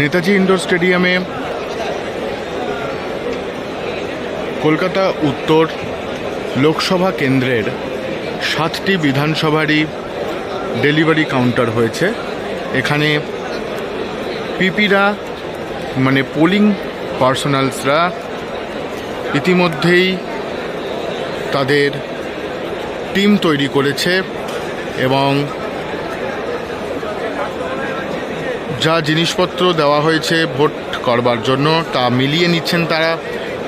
Netaji indoor স্টেডিয়ামে কলকাতা উত্তর লোকসভা কেন্দ্রের সাতটি বিধানসভারই ডেলিভারি কাউন্টার হয়েছে। এখানে পিপিরা মানে পোলিং পার্সোনালসরা ইতিমধ্যেই তাদের টিম তৈরি করেছে এবং যা জিনিসপত্র দেওয়া হয়েছে ভোট করবার জন্য, তা মিলিয়ে নিচ্ছেন তারা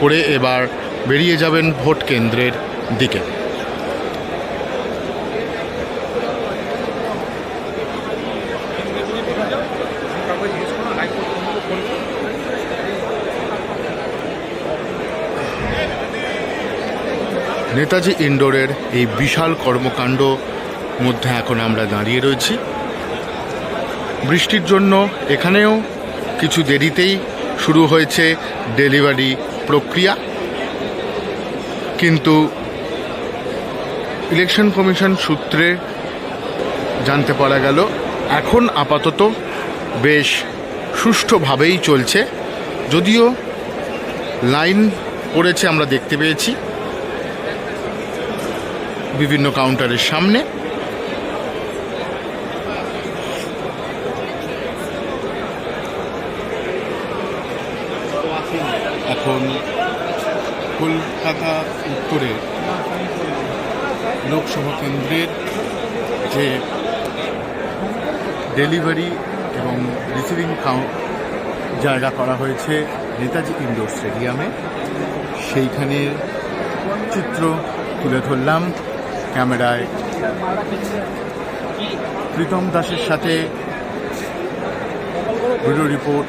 করে এবার বেরিয়ে যাবেন ভোট কেন্দ্রের দিকে। নেতাজি ইন্ডোরের এই বিশাল কর্মকাণ্ড মধ্যে এখন আমরা দাঁড়িয়ে রয়েছি। বৃষ্টির জন্য এখানেও কিছু দেরিতেই শুরু হয়েছে ডেলিভারি প্রক্রিয়া। কিন্তু ইলেকশন কমিশন সূত্রে জানতে পারা গেল, এখন আপাতত বেশ সুষ্ঠুভাবেই চলছে। যদিও লাইন পড়েছে আমরা দেখতে পেয়েছি। বিভিন্ন কাউন্টারের সামনে। এখন কলকাতা উত্তরের লোকসভা কেন্দ্রের যে ডেলিভারি এবং রিসিভিং কাউন্ট জায়গা করা হয়েছে নেতাজি ইন্ডোর স্টেডিয়ামে। সেইখানের চিত্র তুলে ধরলাম। ক্যামেরায় প্রীতম দাসের সাথে ভিডিও রিপোর্ট।